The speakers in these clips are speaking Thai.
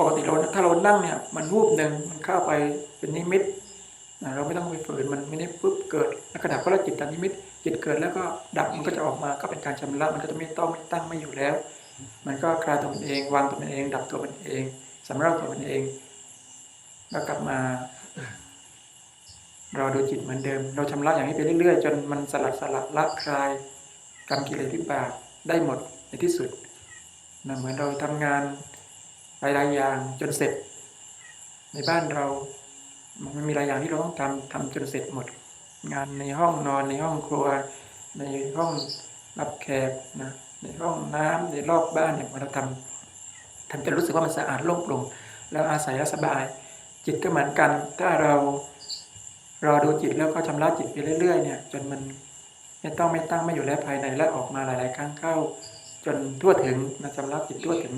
ปกติเราถ้าเรานั่งเนี่ย มันรูปหนึ่งมันเข้าไปเป็นนิมิตนะเราไม่ต้องไปฝืนมันไม่ได้ปุ๊บเกิดแล้วก็ดับก็ล้วจิตตานิมิตจิตเกิดแล้วก็ดับมันก็จะออกมาก็เป็นการชำระมันก็จะไม่ต้องไม่ตั้งไม่อยู่แล้ว มันก็คลายตัวมันเองวางตัวมันเอง ดับตัวมันเองสำเร็จตัวมันเองแล้วกลับมา เราดูจิตเหมือนเดิม เราชำระอย่างนี้ไปเรื่อยๆ จนมันสลัดสลัดละคลายกรรมกิเลสวิบากได้หมดในที่สุดนะเหมือนเราทำงาน หลายๆอย่างจนเสร็จ ในบ้านเรา มันมีหลายอย่างที่เราต้องทำทำจนเสร็จหมด งานในห้องนอนในห้องครัว ในห้องรับแขกนะในห้องน้ำในรอบบ้านเนี่ยเราทำทำจนรู้สึกว่ามันสะอาดโล่งโปร่งแล้วอาศัยแล้วสบาย จิตก็เหมือนกัน ถ้าเรารอดูจิตแล้วก็ชำระจิตไปเรื่อยๆเนี่ย จนมันไม่ต้องไม่ตั้งไม่อยู่แล้วภายในและออกมาหลาย ๆ ครั้งเข้า จนทั่วถึงนะชำระจิตทั่วถึง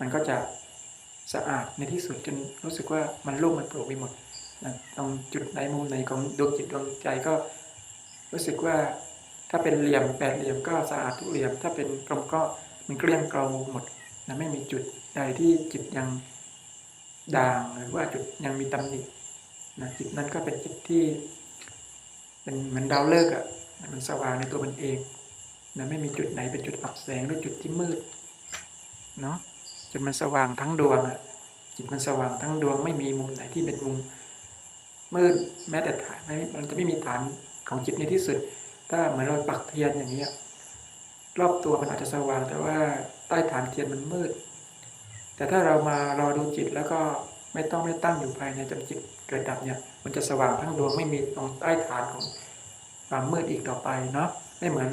มันก็จะ สะอาดในที่สุดจนรู้สึกว่ามันโล่งมันโปร่งไปหมดนะตรงจุดไหนมุมไหนของดวงจิตดวงใจก็รู้สึกว่าถ้าเป็นเหลี่ยมแปดเหลี่ยมก็สะอาดทุกเหลี่ยม ถ้าเป็นกลมก็มันเกลี้ยงเกลาหมดนะไม่มีจุดใดที่จิตยังด่างหรือว่าจุดยังมีตำหนินะจิตนั้นก็เป็นจิตที่ เป็นเหมือนดาวฤกษ์อะมันสว่างในตัวมันเองนะไม่มีจุดไหนเป็นจุดอับแสงหรือจุดที่มืดเนาะ นมันสว่างทั้งดวงอะจิตมันสว่างทั้งดวงไม่มีมุมไหนที่เป็นมุมมืดแม้แต่ฐานไม่มันจะไม่มีฐานของจิตในที่สุด ถ้าเหมือนเราปักเทียนอย่างนี้รอบตัวมันอาจจะสว่าง แต่ว่าใต้ฐานเทียนมันมืด แต่ถ้าเรามารอดูจิตแล้วก็ไม่ต้องไม่ตั้งอยู่ภายในจนจิตเกิดดับเนี่ย มันจะสว่างทั้งดวงไม่มีตรงใต้ฐานของความมืดอีกต่อไปเนาะไม่เหมือน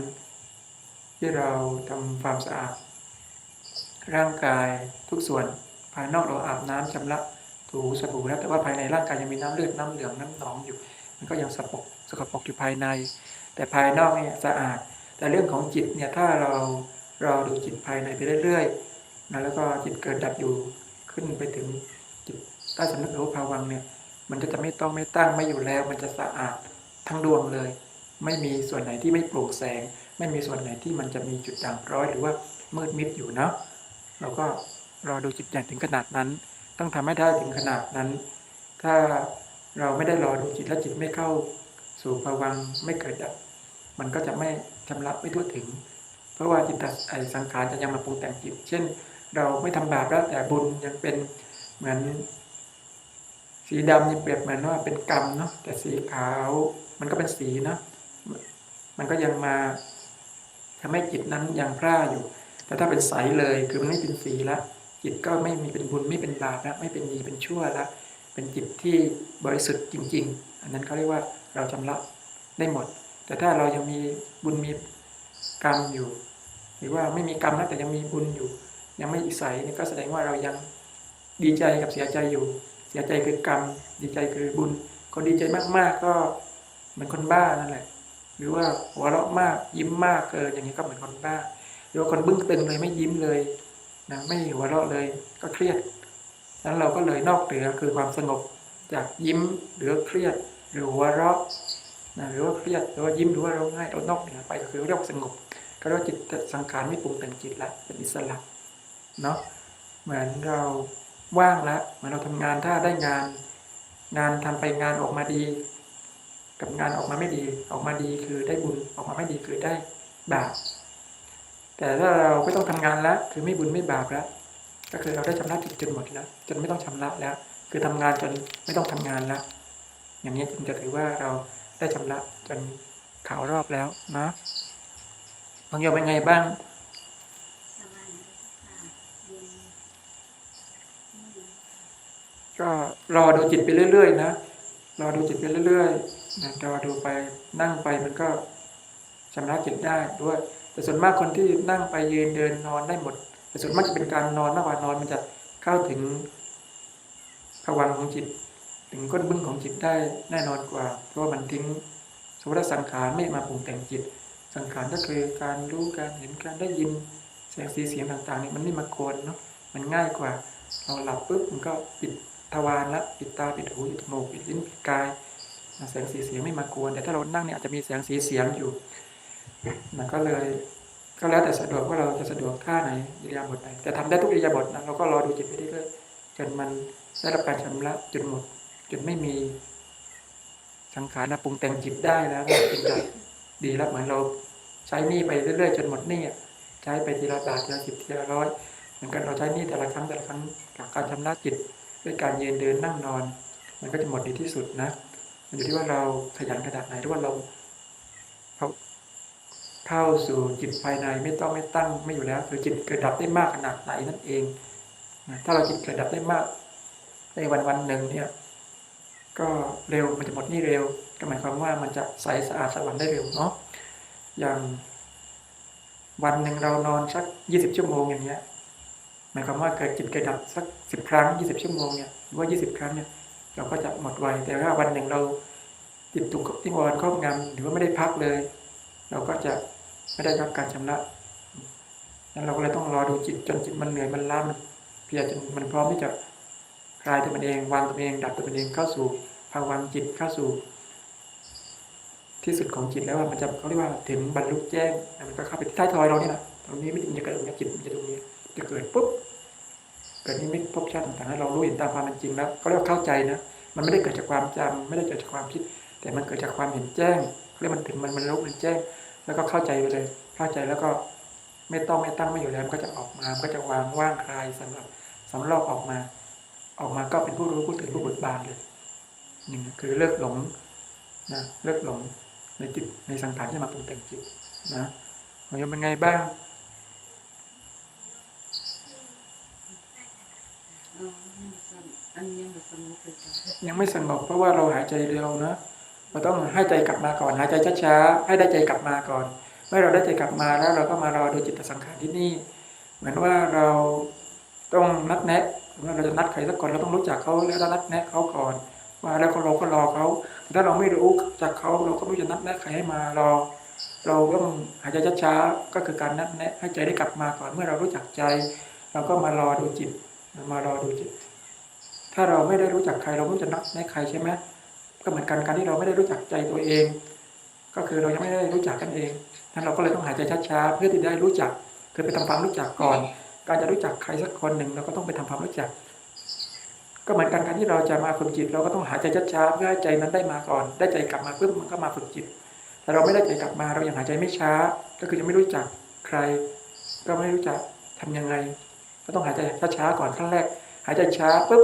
ที่เราทำความสะอาด ร่างกายทุกส่วนภายนอกเราอาบน้ำชำระถูสบู่แล้วแต่ว่าภายในร่างกายยังมีน้ำเลือดน้ำเหลืองน้ำหนองอยู่ มันก็ยังสกปรกสกปรกอยู่ภายใน แต่ภายนอกเนี่ยสะอาด แต่เรื่องของจิตเนี่ยถ้าเราเราดูจิตภายในไปเรื่อยๆนะแล้วก็จิตเกิดดับอยู่ขึ้นไปถึงจิตใต้สำนึกรู้ภาวังเนี่ยมันก็จะไม่ต้องไม่ตั้งไม่อยู่แล้ว มันจะสะอาดทั้งดวงเลย ไม่มีส่วนไหนที่ไม่โปร่งแสง ไม่มีส่วนไหนที่มันจะมีจุดด่างร้อยหรือว่ามืดมิดอยู่เนาะ เราก็รอดูจิตอย่างถึงขนาดนั้น ต้องทำให้ได้ถึงขนาดนั้น ถ้าเราไม่ได้รอดูจิตและจิตไม่เข้าสู่ภวังไม่เกิดดับมันก็จะไม่ชำระไม่ทั่วถึง เพราะว่าจิตตไอสังขารจะยังมาปรุงแต่งจิต เช่น เราไม่ทำบาปแล้วแต่บุญยังเป็นเหมือน สีดำนี่เปรียบเหมือนว่าเป็นกรรมเนาะแต่สีขาวมันก็เป็นสีเนาะมันก็ยังมาทำให้จิตนั้นยังพร่าอยู่ แต่ถ้าเป็นใสเลยคือมันไม่เป็นสีละจิตก็ไม่มีเป็นบุญไม่เป็นบาปละไม่เป็นดีเป็นชั่วละเป็นจิตที่บริสุทธิ์จริง ๆ อันนั้นเขาเรียกว่าเราชำระได้หมด แต่ถ้าเรายังมีบุญมีกรรมอยู่ หรือว่าไม่มีกรรมนะแต่ยังมีบุญอยู่ ยังไม่ใสนี่ก็แสดงว่าเรายังดีใจกับเสียใจอยู่ เสียใจคือกรรม ดีใจคือบุญคนดีใจมากๆก็เหมือนคนบ้านั่นแหละ หรือว่าหัวเราะมากยิ้มมากเกินอย่างนี้ก็เหมือนคนบ้า หรือว่าคนบึ้งตึงเลยไม่ยิ้มเลยนะไม่หัวเราะเลยก็เครียดนั้นเราก็เลยนอกเหนือคือความสงบจากยิ้มหรือเครียด หรือหัวเราะนะหรือว่าเครียดหรือว่ายิ้มหรือว่าเราง่ายเรานอกเหนือไปก็คือเรียกสงบ ก็เรียกจิตสังขารไม่ปรุงแต่งจิตละเป็นอิสระเนาะเหมือนเราว่างแล้วเหมือนเราทำงานถ้าได้งาน งานทำไปงานออกมาดี กับงานออกมาไม่ดี ออกมาดีคือได้บุญออกมาไม่ดีคือได้บาป แต่ถ้าเราไม่ต้องทำงานแล้ว คือไม่บุญไม่บาปแล้ว ก็คือเราได้ชำระจิตจนหมดแล้ว จนไม่ต้องชำระแล้ว คือทำงานจนไม่ต้องทำงานแล้ว อย่างนี้จึงจะถือว่าเราได้ชำระจนขาวรอบแล้วนะบางโยมเป็นไงบ้างก็รอดูจิตไปเรื่อยๆนะรอดูจิตไปเรื่อยๆนะรอดูไปนั่งไปมันก็ชำระจิตได้ด้วย แต่ส่วนมากคนที่นั่งไปยืนเดินนอนได้หมด แต่ส่วนมากจะเป็นการนอนมากกว่านอนมันจะเข้าถึงภวังของจิต ถึงก้นบึ้งของจิตได้แน่นอนกว่า เพราะว่ามันทิ้งสมมติว่าสังขารไม่มาปรุงแต่งจิต สังขารก็คือการรู้การเห็นการได้ยินแสงสีเสียงต่างๆนี่มันไม่มาโกนเนาะมันง่ายกว่า เราหลับปุ๊บมันก็ปิดทวารละปิดตาปิดหูปิดจมูกปิดลิ้นปิดกายแสงสีเสียงไม่มากวนแต่ถ้าเรานั่งเนี่ยอาจจะมีแสงสีเสียงอยู่ มันก็เลยก็แล้วแต่สะดวกว่าเราจะสะดวกท่าไหนอิริยาบถไหนแต่ทำได้ทุกอิริยาบถนะเราก็รอดูจิตไปเรื่อยๆจนมันได้รับการชำระจนหมดจนไม่มีสังขารนะปรุงแต่งจิตได้แล้วเป็นใจดีแล้วเหมือนเราใช้หนี้ไปเรื่อยๆจนหมดหนี้ใช้ไปทีละบาททีละสิบทีละร้อยเหมือนกันเราใช้หนี้แต่ละครั้งแต่ละครั้งกับการชำระจิตด้วยการยืนเดินนั่งนอน มันก็จะหมดดีที่สุดนะมันอยู่ที่ว่าเราขยันขนาดไหนหรือว่าเรา เข้าสู่จิตภายในไม่ต้องไม่ตั้งไม่อยู่แล้ว คือจิตเกิดดับได้มากขนาดไหนนั่นเองนะถ้าเราจิตเกิดดับได้มาก ในวันวันหนึ่งเนี่ย ก็เร็วมันจะหมดนี่เร็ว ก็หมายความว่ามันจะใสสะอาดสว่างได้เร็วเนาะอย่างวันหนึ่งเรานอนสักยี่สิบชั่วโมงอย่างเงี้ยหมายความว่าเกิดจิตเกิดดับสักสิบครั้งยี่สิบชั่วโมงเนี่ยหรือว่ายี่สิบครั้งเนี่ยเราก็จะหมดไวแต่ถ้าวันหนึ่งเราติดตุกที่วรครอบงำหรือว่าไม่ได้พักเลย เราก็จะ ไม่ได้รับการชำระนั้นเราก็เลยต้องรอดูจิตจนจิตมันเหนื่อยมันล้ามันเพียจนมันพร้อมที่จะคลายตัวมันเองวางตัวมันเองดับตัวมันเองเข้าสู่ภาวังค์จิตเข้าสู่ ที่สุดของจิตแล้วว่ามันจะเขาเรียกว่าถึงบรรลุแจ้งมันก็เข้าไปที่ใต้ทอยเราเนี่ยแหละตรงนี้ไม่ถึงจะเกิดตรงนี้จิตมันจะตรงนี้จะเกิดปุ๊บเกิดนิมิตภพชาติต่างๆให้เรารู้เห็นตามความเป็นจริงแล้วก็เรียกว่าเข้าใจนะมันไม่ได้เกิดจากความจำไม่ได้เกิดจากความคิด แต่มันเกิดจากความเห็นแจ้งเรียกมันถึงมันมันรู้มันแจ้ง แล้วก็เข้าใจไปเลย เข้าใจแล้วก็ไม่ต้องไม่ตั้งไม่อยู่แล้วมันก็จะออกมามันก็จะวางว่างคลายสำหรับสำรอกออกมา ออกมาก็เป็นผู้รู้ผู้ตื่นผู้เบิกบานเลยนี่คือเลิกหลงนะเลิกหลงในจิตในสังขารที่มาปรุงแต่งจิตนะของโยมเป็นไงบ้างอ๋ออันยังแบบสงบเลยจ้ะยังไม่สงบเพราะว่าเราหายใจเร็วนะ เราต้องให้ใจกลับมาก่อนหายใจช้าๆให้ได้ใจกลับมาก่อน เมื่อเราได้ใจกลับมาแล้วเราก็มารอดูจิตสังขารที่นี่ เหมือนว่าเราต้องนัดแนะว่าเราจะนัดใครสักคนเราต้องรู้จักเขาแล้วนัดแนะเขาก่อนว่าแล้วก็เราก็รอเขาถ้าเราไม่รู้จักเขาเราก็ไม่รู้จะนัดแนะใครให้มารอ เราต้องหายใจช้าๆก็คือการนัดแนะให้ใจได้กลับมาก่อนเมื่อเรารู้จักใจ เราก็มารอดูจิตมารอดูจิต ถ้าเราไม่ได้รู้จักใครเราไม่จะนัดแนะใครใช่ไหม ก็เหมือนกันการที่เราไม่ได้รู้จักใจตัวเอง ก็คือเรายังไม่ได้รู้จักกันเองนั้นเราก็เลยต้องหายใจช้าๆเพื่อที่ได้รู้จัก คือไปทำความรู้จักก่อน การจะรู้จักใครสักคนหนึ่งเราก็ต้องไปทำความรู้จัก ก็เหมือนกันการที่เราจะมาฝึกจิต เราก็ต้องหายใจช้าๆเพื่อให้ใจนั้นได้มาก่อน ได้ใจกลับมาปุ๊บมันก็มาฝึกจิต แต่เราไม่ได้ใจกลับมาเรายังหายใจไม่ช้า ก็คือยังไม่รู้จักใคร ก็ไม่รู้จักทำยังไง ก็ต้องหายใจช้าๆก่อนขั้นแรก หายใจช้าปุ๊บ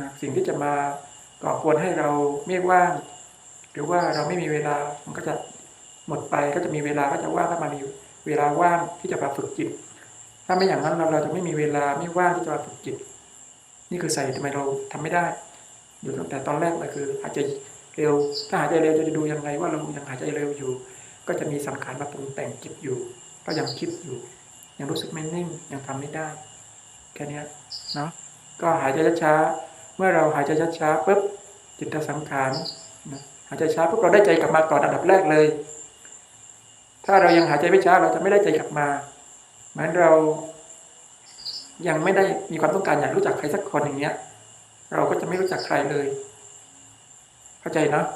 นะสิ่งที่จะมา ก่อกวนให้เราไม่ว่าง หรือว่าเราไม่มีเวลามันก็จะหมดไปก็จะมีเวลาก็จะว่างก็มามีเวลาว่างที่จะมาฝึกจิต ถ้าไม่อย่างนั้นเราเราจะไม่มีเวลาไม่ว่างที่จะมาฝึกจิต นี่คือใส่ทำไมเราทำไม่ได้อยู่ตั้งแต่ตอนแรกเลยคือหายใจเร็ว ถ้าหายใจเร็วจะดูยังไงว่าเรายังหายใจเร็วอยู่ ก็จะมีสังขารมาปรุงแต่งจิตอยู่ ก็ยังคิดอยู่ ยังรู้สึกไม่นิ่งยังทำไม่ได้ แค่นี้เนาะก็หายใจช้าๆ มื่อเราหายใจช้าๆปุ๊บจิตสังขารนะหายใจช้าปุ๊บเราได้ใจกลับมาก่อนอันดับแรกเลย ถ้าเรายังหายใจไม่ช้าเราจะไม่ได้ใจกลับมาเหมือนเรายังไม่ได้มีความต้องการอยากรู้จักใครสักคนอย่างเงี้ย เราก็จะไม่รู้จักใครเลย เข้าใจเนาะ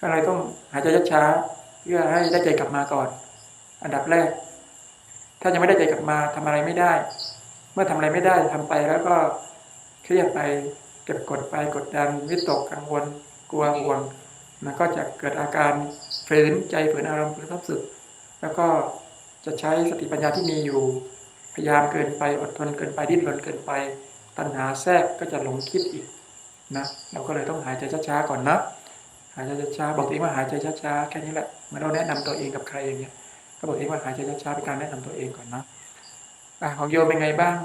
ก็เลยต้องหายใจช้าๆเพื่อให้ได้ใจกลับมาก่อน อันดับแรก ถ้ายังไม่ได้ใจกลับมาทำอะไรไม่ได้ เมื่อทำอะไรไม่ได้ทำไปแล้วก็เครียดไป เก็บกดไปกดดันวิตกกังวลกลัวห่วง มันก็จะเกิดอาการฝืนใจฝืนอารมณ์ฝืนความรู้สึก แล้วก็จะใช้สติปัญญาที่มีอยู่ พยายามเกินไปอดทนเกินไปดิ้นรนเกินไป ตัณหาแทรกก็จะหลงคิดอีกนะเราก็เลยต้องหายใจช้าๆก่อนนะหายใจช้าๆบอกตัวเองว่าหายใจช้าๆแค่นี้แหละเหมือนเราแนะนำตัวเองกับใครอย่างเงี้ยก็บอกตัวเองว่าหายใจช้าๆเป็นการแนะนำตัวเองก่อนนะอะของโยมเป็นไงบ้าง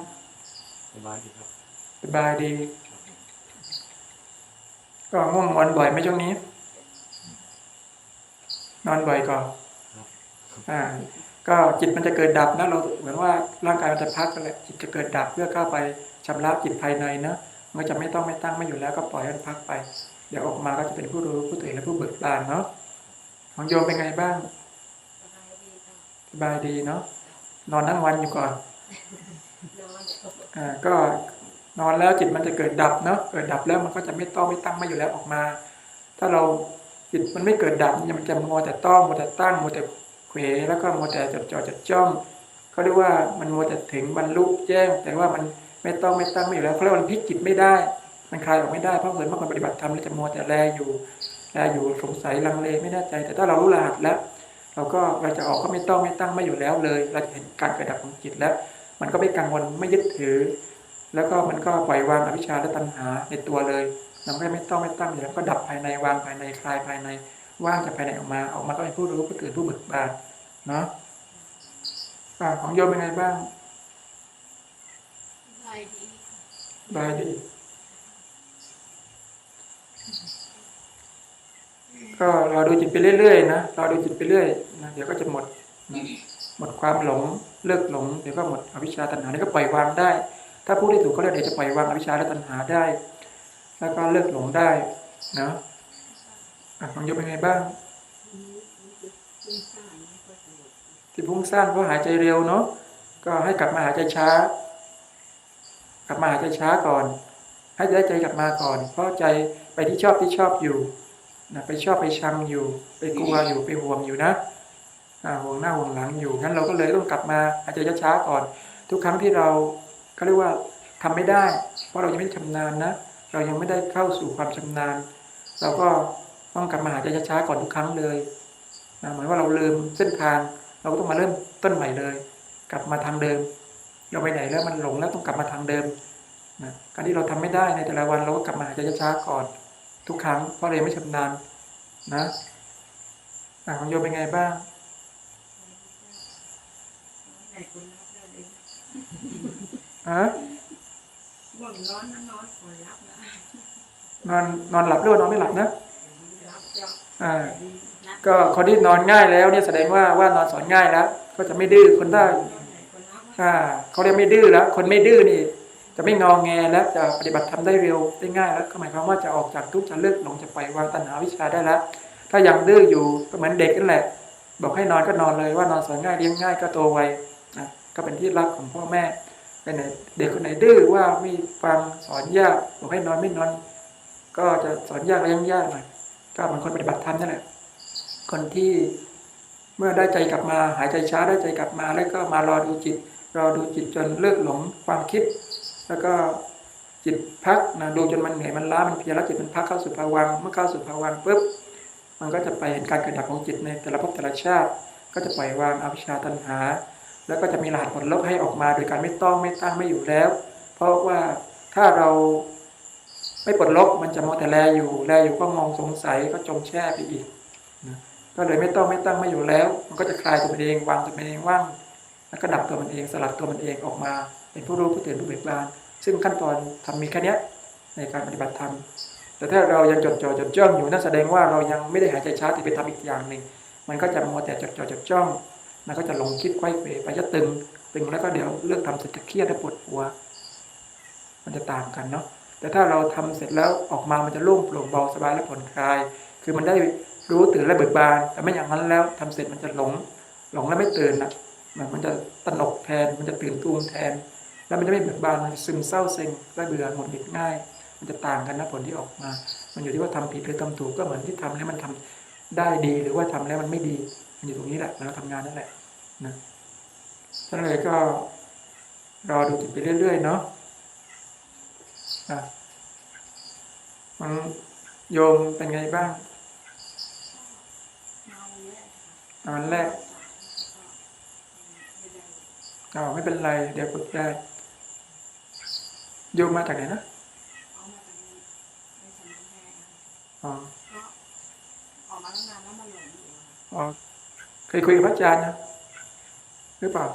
สบายดีครับสบายดี ก็ง่วงนอนบ่อยไหมช่วงนี้ นอนบ่อยก่อนอ่า ก็จิตมันจะเกิดดับนะเราเหมือนว่าร่างกายมันจะพักกันแหละจิตจะเกิดดับเพื่อเข้าไปชำระจิตภายในเนะมันจะไม่ต้องไม่ตั้งไม่อยู่แล้วก็ปล่อยให้มันพักไป เดี๋ยวออกมาก็จะเป็นผู้รู้ผู้ตื่นและผู้เบิกบานเนาะของโยมเป็นไงบ้างสบายดีเนาะนอนทั้งวันอยู่ก่อนอ่าก็ นอนแล้วจิตมันจะเกิดดับเนาะเกิดดับแล้วมันก็จะไม่ต้องไม่ตั้งไม่อยู่แล้วออกมา ถ้าเราจิตมันไม่เกิดดับมันจะมัวแต่ต้องมัวแต่ตั้งมัวแต่เขวแล้วก็มัวแต่จดจ่อจดจ้องเขาเรียกว่ามันมัวแต่ถึงบรรลุแจ้ง แต่ว่ามันไม่ต้องไม่ตั้งไม่อยู่แล้วเขาเรียกว่ามันพลิกจิตไม่ได้ มันคลายออกไม่ได้เพราะเหมือนเมื่อคนปฏิบัติธรรมแล้วจะมัวแต่แลอยู่แลอยู่สงสัยลังเลไม่แน่ใจ แต่ถ้าเรารู้รหัสแล้ว เราก็เราจะออกก็ไม่ต้องไม่ตั้งไม่อยู่แล้วเลย เราจะเห็นการเกิดดับของจิตแล้ว มันก็ไม่กังวลไม่ยึดถือ แล้วก็มันก็ปล่อยวางอวิชชาและตัณหาในตัวเลยมันก็ไม่ต้องไม่ตั้งอยู่แล้วก็ดับภายในวางภายในคลายภายในว่างจากภายในออกมา ออกมาก็เป็นผู้รู้ผู้ตื่นผู้เบิกบานเนาะอ่าของโยมเป็นไงบ้างสบายดีบายดีก็เราดูจิตไปเรื่อยๆนะเราดูจิตไปเรื่อยนะเดี๋ยวก็จะหมดนะหมดความหลงเลิกหลงเดี๋ยวก็หมดอวิชชาตัณหานี่ก็ปล่อยวางได้ ถ้าพูดได้ถูกก็เรียกเดี๋ยวจะปล่อยวางอวิชชาและตัณหาได้ แล้วก็เลิกหลงได้นะอะของโยมเป็นไงบ้าง ที่พุ่งสั้นเพราะหายใจเร็วเนาะก็ให้กลับมาหายใจช้า กลับมาหายใจช้าก่อน ให้ได้ใจกลับมาก่อน เพราะใจไปที่ชอบที่ชอบอยู่นะไปชอบไปชังอยู่ ไปกลัวอยู่ไปห่วงอยู่นะห่วงหน้าห่วงหลังอยู่งั้นเราก็เลยต้องกลับมาหายใจช้าๆก่อน ทุกครั้งที่เรา ก็เรียกว่าทำไม่ได้ เพราะเรายังไม่ชำนาญนะ เรายังไม่ได้เข้าสู่ความชำนาญ เราก็ต้องกลับมาหายใจช้าๆก่อนทุกครั้งเลยนะเหมือนว่าเราลืมเส้นทาง เราก็ต้องมาเริ่มต้นใหม่เลย กลับมาทางเดิม เราไปไหนแล้วมันหลงแล้วต้องกลับมาทางเดิมนะการที่เราทำไม่ได้ในแต่ละวันเราก็กลับมาหายใจช้าๆก่อนทุกครั้ง เพราะเรายังไม่ชำนาญนะอะของโยมเป็นไงบ้าง ฮะบ่นร้อนนะนอยคนรับนะนอนนอนหลับหรือว่านอนไม่หลับนะรับจ้าอ่า นะก็คนที่นอนง่ายแล้วเนี่ยแสดงว่าว่านอนสอนง่ายแล้ว ก็จะไม่ดื้อคนได้ไหนคนรับอ่าเขาเรียกไม่ดื้อแล้ว คนไม่ดื้อนี่ จะไม่งองแงแล้วจะปฏิบัติทำได้เร็วได้ง่ายแล้วก็หมายความว่าจะออกจากทุกข์จะเลิกหลงจะปล่อยวางตัณหาวิชาได้แล้ว ถ้ายังดื้ออยู่ก็เหมือนเด็กนั่นแหละ บอกให้นอนก็นอนเลยว่านอนสอนง่ายเลี้ยงง่ายก็โตไวนะก็เป็นที่รักของพ่อแม่ เป็นเด็กคนไหนดื้อว่าไม่ฟังสอนยากบอกให้นอนไม่นอน ก็จะสอนยากเลี้ยงยากหน่อยก็เหมือนคนปฏิบัติธรรมนั่นแหละคนที่เมื่อได้ใจกลับมาหายใจช้าได้ใจกลับมาแล้วก็มารอดูจิตรอดูจิตจนเลิกหลงความคิด แล้วก็จิตพักนะดูจนมันเหนื่อยมันล้ามันเพียแล้วจิตมันพักเข้าสู่ภวังเมื่อเข้าสู่ภวังปุ๊บมันก็จะไปเห็นการเกิดดับของจิตในแต่ละภพแต่ละชาติ ก็จะปล่อยวางอวิชชาตัณหา แล้วก็จะมีรหัสผลลบให้ออกมาโดยการไม่ต้องไม่ตั้งไม่อยู่แล้ว เพราะว่าถ้าเราไม่ปลดล็อกมันจะมองแต่แลอยู่แลอยู่ก็มองสงสัยก็จมแช่ไปอีกนะก็เลยไม่ต้องไม่ตั้งไม่อยู่แล้ว มันก็จะคลายตัวมันเองวางตัวมันเองว่างแล้วก็ดับตัวมันเองสลัดตัวมันเองออกมา เป็นผู้รู้ผู้ตื่นผู้เบิกบานซึ่งขั้นตอนทำมีแค่นี้ในการปฏิบัติธรรมแต่ถ้าเรายังจดจ่อจดจ้องอยู่นั่นแสดงว่าเรายังไม่ได้หายใจช้าแต่ไปทำอีกอย่างหนึ่งมันก็จะมัวแต่จดจ่อจดจ้อง มันก็จะหลงคิดไข้เขวไปจะตึง ตึงแล้วก็เดี๋ยวเลิกทำเสร็จจะเครียดและปวดหัว มันจะต่างกันเนาะแต่ถ้าเราทำเสร็จแล้วออกมามันจะโล่งโปร่งเบาสบายและผ่อนคลาย คือมันได้รู้ตื่นและเบิกบาน แต่ไม่อย่างนั้นแล้วทำเสร็จมันจะหลง หลงแล้วไม่ตื่นนะมันมันจะตนกแทน มันจะตื่นตูมแทน แล้วมันจะไม่เบิกบาน มันจะซึมเศร้าเซ็งและเบื่อหงุดหงิดง่าย มันจะต่างกันนะผลที่ออกมา มันอยู่ที่ว่าทำผิดหรือทำถูกก็เหมือนที่ทำแล้วมันทำได้ดีหรือว่าทำแล้วมันไม่ดี มันอยู่ตรงนี้แหละเราทำงานนั่นแหละนะฉะนั้นเลยก็รอดูจิตไปเรื่อยๆเนาะอะมันโยมเป็นไงบ้างเมาแย่ตอนแรกอ๋อไม่เป็นไร เดี๋ยวฝึกได้โยมมาจากไหนนะเอามาจากนี้ไม่สำนึกแย่อ๋อก็ออกมาตั้งนานแล้วมาหลงอยู่ค่ะอ๋อ เคยคุยกับพระอาจารย์นะหรือเปล่า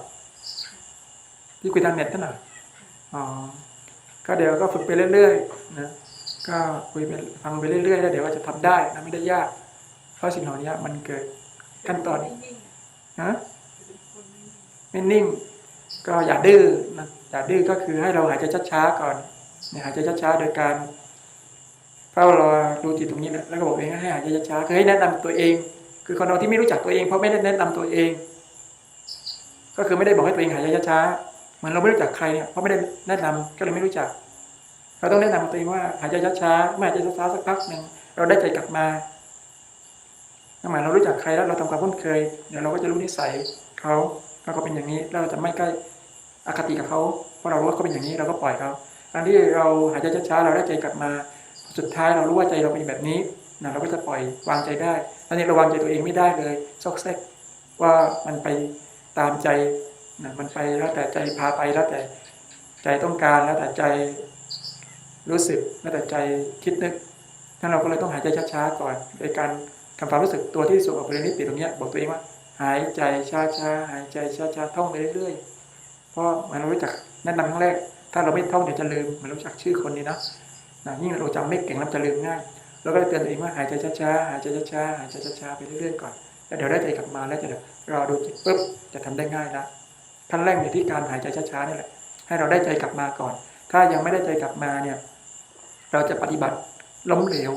ที่คุยทางเน็ตนั่นน่ะอ๋อก็เดี๋ยวก็ฝึกไปเรื่อยๆนะก็คุยไปฟังไปเรื่อยๆแล้วเดี๋ยวว่าจะทำได้นะไม่ได้ยาก เพราะสิ่งเหล่านี้มันเกิดขั้นตอนนะไม่นิ่ง ก็อย่าดื้อนะอย่าดื้อก็คือให้เราหายใจช้าๆก่อนเนี่ยหายใจช้าๆโดยการเฝ้ารอดูจิตตรงนี้นะแล้วก็บอกเองให้หายใจช้าๆคือให้แนะนำตัวเอง คือคนเราที่ไม่รู้จักตัวเองเพราะไม่ได้แนะนำตัวเอง ก็คือไม่ได้บอกให้ตัวเองหายใจช้าๆเหมือนเราไม่รู้จักใครเนี่ยเพราะไม่ได้แนะนำก็เลยไม่รู้จัก เราต้องแนะนำตัวเองว่าหายใจช้าๆเมื่อหายใจช้าๆสักพักหนึ่งเราได้ใจกลับมาหมายเรารู้จักใครแล้วเราทำความคุ้นเคยเดี๋ยวเราก็จะรู้นิสัยเขาแล้วก็เป็นอย่างนี้แล้วเราจะไม่ใกล้อคติกับเขาเพราะเรารู้ว่าเขาเป็นอย่างนี้เราก็ปล่อยเขาอันที่เราหายใจช้าๆเราได้ใจกลับมา สุดท้ายเรารู้ว่าใจเราเป็นแบบนี้ นะเราก็จะปล่อยวางใจได้อันนี้เราวางใจตัวเองไม่ได้เลยซอกแซกว่ามันไปตามใจนะมันไปแล้วแต่ใจพาไปแล้วแต่ใจต้องการแล้วแต่ใจรู้สึกแล้วแต่ใจคิดนึกท่านเราก็เลยต้องหายใจช้าๆก่อนโดยการทำความรู้สึกตัวที่สุขออกไปนิดตรงนี้บอกตัวเองว่า หายใจช้าๆหายใจช้าๆท่องไปเรื่อยๆเพราะมันรารู้จักแนะนำครั้งแรก ถ้าเราไม่ท่องเดี๋ยวจะลืมมันรู้จักชื่อคนนี้นะนะยิ่งเราจำไม่เก่งเราจะลืมง่าย เราก็เลยเตือนตัวเองว่าหายใจช้าๆหายใจช้าๆหายใจช้าๆไปเรื่อยๆก่อนแล้วเดี๋ยวได้ใจกลับมาแล้วจะเรอดูจิตปุ๊บจะทำได้ง่ายนะขั้นแรกอยู่ที่การหายใจช้าๆนี่แหละให้เราได้ใจกลับมาก่อน ถ้ายังไม่ได้ใจกลับมาเนี่ย เราจะปฏิบัติล้มเหลว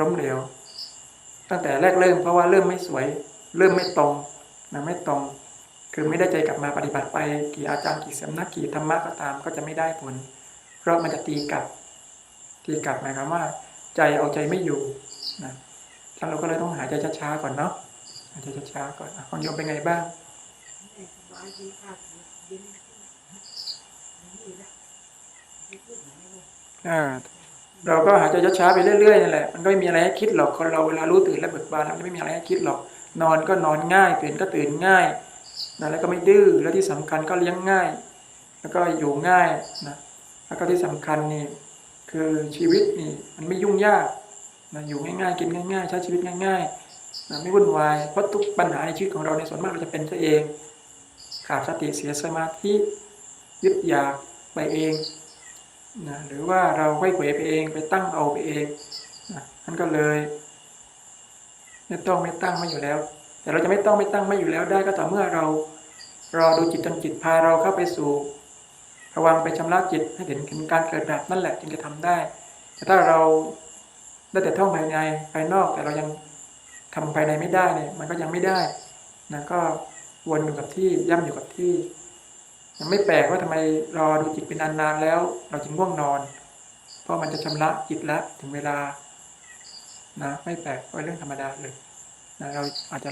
ล้มเหลวตั้งแต่แรกเริ่มเพราะว่าเริ่มไม่สวย เริ่มไม่ตรงนะไม่ตรง คือไม่ได้ใจกลับมาปฏิบัติไป กี่อาจารย์กี่สำนักกี่ธรรมะก็ตามก็จะไม่ได้ผล เพราะมันจะตีกลับ ตีกลับหมายความว่า ใจเอาใจไม่อยู่นะท่านเราก็เลยต้องหายใจช้าๆก่อนเนาะหายใจช้าๆก่อนอะของโยมเป็นไงบ้างเย็นดีละไม่พูดไหนเลยอ่าเราก็หายใจช้าๆไปเรื่อยๆนั่นแหละมันก็ไม่มีอะไรให้คิดหรอกคนเราเวลารู้ตื่นและเบิกบานแล้วมันไม่มีอะไรให้คิดหรอก นอนก็นอนง่ายตื่นก็ตื่นง่ายนะแล้วก็ไม่ดื้อแล้วที่สำคัญก็เลี้ยงง่าย แล้วก็อยู่ง่ายนะแล้วก็ที่สำคัญนี่ คือชีวิตนี่มันไม่ยุ่งยากนะอยู่ง่ายๆ กินง่ายๆ ใช้ชีวิตง่ายๆนะไม่วุ่นวาย เพราะทุกปัญหาในชีวิตของเราในส่วนมากเราจะเป็นตัวเอง ขาดสติเสียสมาธิยึดอยากไปเองนะหรือว่าเราไขว้เขวไปเองไปตั้งเอาไปเองนะนั่นก็เลยไม่ต้องไม่ตั้งไม่อยู่แล้ว แต่เราจะไม่ต้องไม่ตั้งไม่อยู่แล้วได้ก็ต่อเมื่อเรารอดูจิตจนจิตพาเราเข้าไปสู่ ภวังไปชำระจิตให้เห็นถึงการเกิดดับนั่นแหละจึงจะทำได้ แต่ถ้าเราได้แต่ท่องภายในภายนอก แต่เรายังทำภายในไม่ได้เนี่ยมันก็ยังไม่ได้นะก็วนอยู่กับที่ย่ำอยู่กับที่มันไม่แปลกว่าทำไมรอดูจิตเป็นนานๆแล้ว เราจึงง่วงนอน เพราะมันจะชำระจิตแล้วถึงเวลานะไม่แปลกเป็นเรื่องธรรมดาเลยนะเราอาจจะ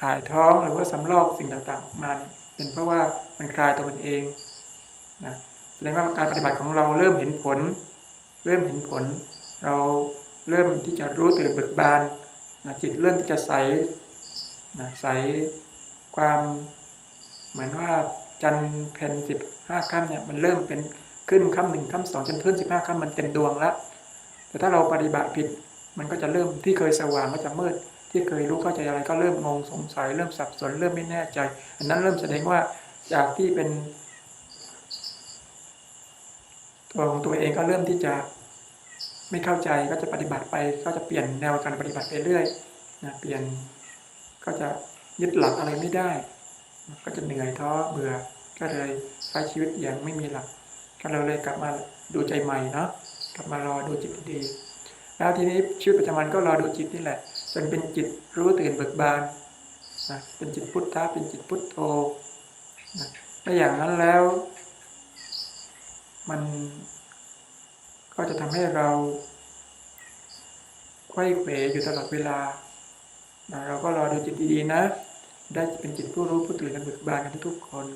ถ่ายท้องหรือว่าสำลอกสิ่งต่างๆมาเนี่ยเป็นเพราะว่ามันคลายตัวมันเอง นะแสดงว่าการปฏิบัติของเราเริ่มเห็นผล เริ่มเห็นผล เราเริ่มที่จะรู้ตื่นเบิกบานนะจิตเริ่มที่จะใสนะใสความเหมือนว่าจันเพนสิบห้าค่ำเนี่ยมันเริ่มเป็นขึ้นค่ำหนึ่งค่ำสองจนขึ้นสิบห้าค่ำมันเต็มดวงแล้วแต่ถ้าเราปฏิบัติผิดมันก็จะเริ่มที่เคยสว่างก็จะมืด ที่เคยรู้เข้าใจอะไรก็เริ่มงงสงสัย เริ่มสับสนเริ่มไม่แน่ใจ อันนั้นเริ่มแสดงว่าจากที่เป็น ตัวของตัวเองก็เริ่มที่จะไม่เข้าใจก็จะปฏิบัติไป ก็จะเปลี่ยนแนวการปฏิบัติไปเรื่อยนะเปลี่ยนก็จะยึดหลักอะไรไม่ได้ ก็จะเหนื่อยท้อเบื่อก็เลยใช้ชีวิตอย่างไม่มีหลัก ก็เราเลยกลับมาดูใจใหม่เนาะกลับมารอดูจิตดี แล้วทีนี้ชีวิตประจำวันก็รอดูจิตนี่แหละ จนเป็นจิตรู้ตื่นเบิกบานนะเป็นจิตพุทธะเป็นจิตพุทโธนะถ้าอย่างนั้นแล้ว มันก็จะทำให้เราไขว้เขวอยู่ตลอดเวลา เราก็รอดูจิตดีๆนะ ได้เป็นจิตผู้รู้ผู้ตื่นและเบิกบานกันทุกๆคน